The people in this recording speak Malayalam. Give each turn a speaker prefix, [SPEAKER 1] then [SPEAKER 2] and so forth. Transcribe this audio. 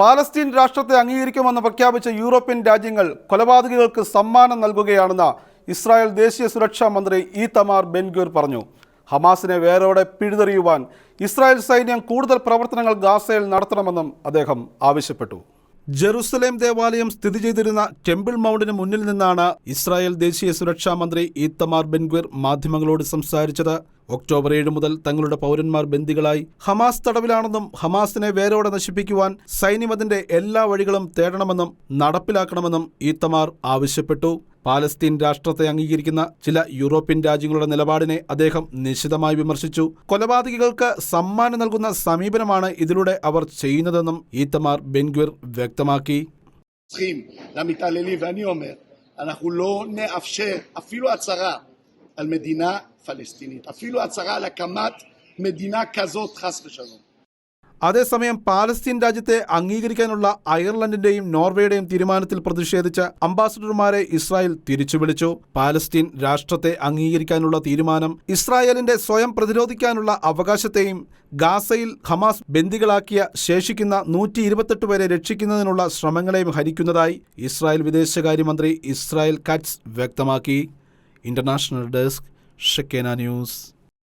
[SPEAKER 1] പാലസ്തീൻ രാഷ്ട്രത്തെ അംഗീകരിക്കുമെന്ന് പ്രഖ്യാപിച്ച യൂറോപ്യൻ രാജ്യങ്ങൾ കൊലപാതകികൾക്ക് സമ്മാനം നൽകുകയാണെന്ന് ഇസ്രായേൽ ദേശീയ സുരക്ഷാ മന്ത്രി ഇ തമാർ ബെൻഗൂർ പറഞ്ഞു. ഹമാസിനെ വേരോടെ പിഴുതെറിയുവാൻ ഇസ്രായേൽ സൈന്യം കൂടുതൽ പ്രവർത്തനങ്ങൾ ഗാസയിൽ നടത്തണമെന്നും അദ്ദേഹം ആവശ്യപ്പെട്ടു. ജെറുസലേം ദേവാലയം സ്ഥിതി ചെയ്തിരുന്ന ടെമ്പിൾ മൗണ്ടിന് മുന്നിൽ നിന്നാണ് ഇസ്രായേൽ ദേശീയ സുരക്ഷാ മന്ത്രി ഈത്തമാർ ബെൻഗ്വിർ മാധ്യമങ്ങളോട് സംസാരിച്ചത്. ഒക്ടോബർ ഏഴ് മുതൽ തങ്ങളുടെ പൗരന്മാർ ബന്ദികളായി. ഹമാസ് തടവിലാണെന്നും ഹമാസിനെ വേരോടെ നശിപ്പിക്കുവാൻ സൈന്യം അതിന്റെ എല്ലാ വഴികളും തേടണമെന്നും നടപ്പിലാക്കണമെന്നും ഈത്തമാർ ആവശ്യപ്പെട്ടു. പാലസ്തീൻ രാഷ്ട്രത്തെ അംഗീകരിക്കുന്ന ചില യൂറോപ്യൻ രാജ്യങ്ങളുടെ നിലപാടിനെ അദ്ദേഹം നിശിതമായി വിമർശിച്ചു കൊലപാതകികൾക്ക് സമ്മാനം നൽകുന്ന സമീപനമാണ് ഇതിലൂടെ അവർ ചെയ്യുന്നതെന്നും ഈത്തമാർ ബെൻഗ്വിർ വ്യക്തമാക്കി
[SPEAKER 2] רוצחים, למתעללים, ואני אומר, אנחנו לא נאפשר אפילו הצהרה על מדינה פלסטינית, אפילו הצהרה על הקמת מדינה כזאת, חס ושלום.
[SPEAKER 1] അതേസമയം പാലസ്തീൻ രാജ്യത്തെ അംഗീകരിക്കാനുള്ള അയർലൻഡിന്റെയും നോർവേയുടെയും തീരുമാനത്തിൽ പ്രതിഷേധിച്ച അംബാസഡർമാരെ ഇസ്രായേൽ തിരിച്ചു വിളിച്ചു പാലസ്തീൻ രാഷ്ട്രത്തെ അംഗീകരിക്കാനുള്ള തീരുമാനം ഇസ്രായേലിന്റെ സ്വയം പ്രതിരോധിക്കാനുള്ള അവകാശത്തെയും ഗാസയിൽ ഹമാസ് ബന്ദികളാക്കിയ ശേഷിക്കുന്ന നൂറ്റി ഇരുപത്തെട്ട് പേരെ രക്ഷിക്കുന്നതിനുള്ള ശ്രമങ്ങളെയും ഹരിക്കുന്നതായി ഇസ്രായേൽ വിദേശകാര്യമന്ത്രി ഇസ്രായേൽ കറ്റ്സ് വ്യക്തമാക്കി. ഇന്റർനാഷണൽ ഡെസ്ക് ഷെക്കേന ന്യൂസ്.